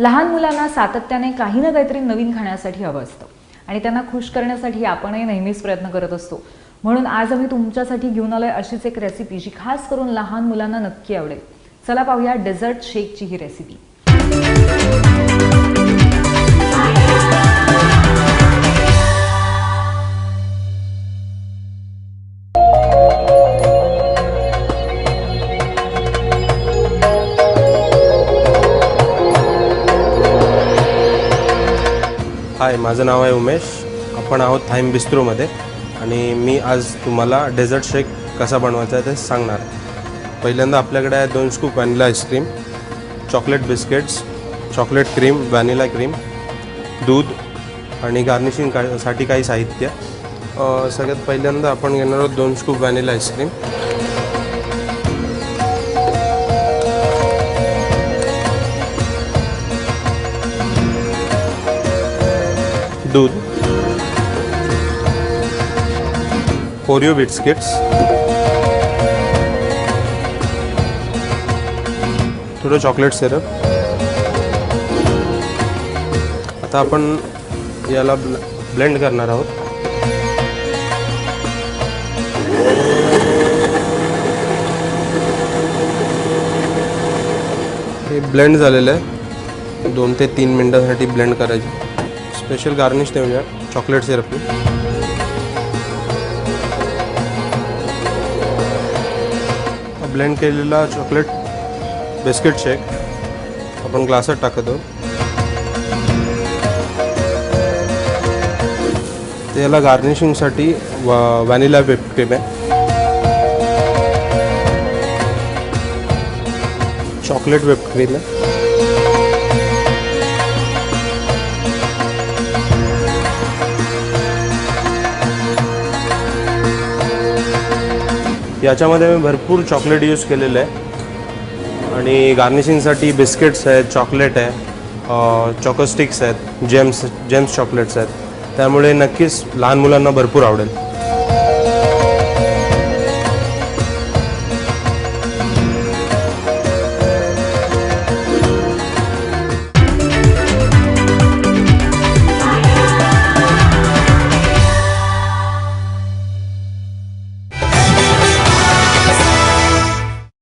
लहान मुलांना सातत्याने काही ना काहीतरी नवीन खाण्यासाठी हवं असतं. आणि त्यांना खुश करण्यासाठी आपणही नेहमीच प्रयत्न करत असतो. म्हणून आज आम्ही तुमच्यासाठी घेऊन आलोय अशीच एक रेसिपी जी खास करून लहान मुलांना नक्की आवडेल. चला पाहूया डेझर्ट शेकची ही रेसिपी हाय माझं नाव आहे उमेश. आपण आहोत थाईम बिस्त्रोमध्ये. आणि मी आज तुम्हाला डेझर्ट शेक कसा बनवायचा आहे ते सांगणार. पहिल्यांदा आपल्याकडे आहे दोन scoop vanilla ice cream chocolate biscuits chocolate cream vanilla cream दूध आणि गार्निशिंग का साठी काही साहित्य. सगळ्यात पहिल्यांदा आपण घेणार आहोत दोन स्कूप व्हॅनिला आईस्क्रीम दूध ओरिओ बिस्किट्स थोडं चॉकलेट सिरप आता आपण याला ब्ल ब्लेंड करणार आहोत. हे ब्लेंड झालेलं आहे. दोन ते तीन मिनटासाठी ब्लेंड करायचे. स्पेशल गार्निश देऊया चॉकलेट सिरपनी ब्लेंड केलेला चॉकलेट बिस्किट शेक आपण ग्लासात टाकत आहोत. त्याला गार्निशिंगसाठी व्हॅनिला व्हिप क्रीम आहे. चॉकलेट व्हिप क्रीम आहे. याच्यामध्ये मी भरपूर चॉकलेट यूज केलेलं आहे. आणि गार्निशिंगसाठी बिस्किट्स आहेत चॉकलेट आहे चॉकोस्टिक्स आहेत जेम्स जेम्स चॉकलेट्स आहेत. त्यामुळे नक्कीच लहान मुलांना भरपूर आवडेल.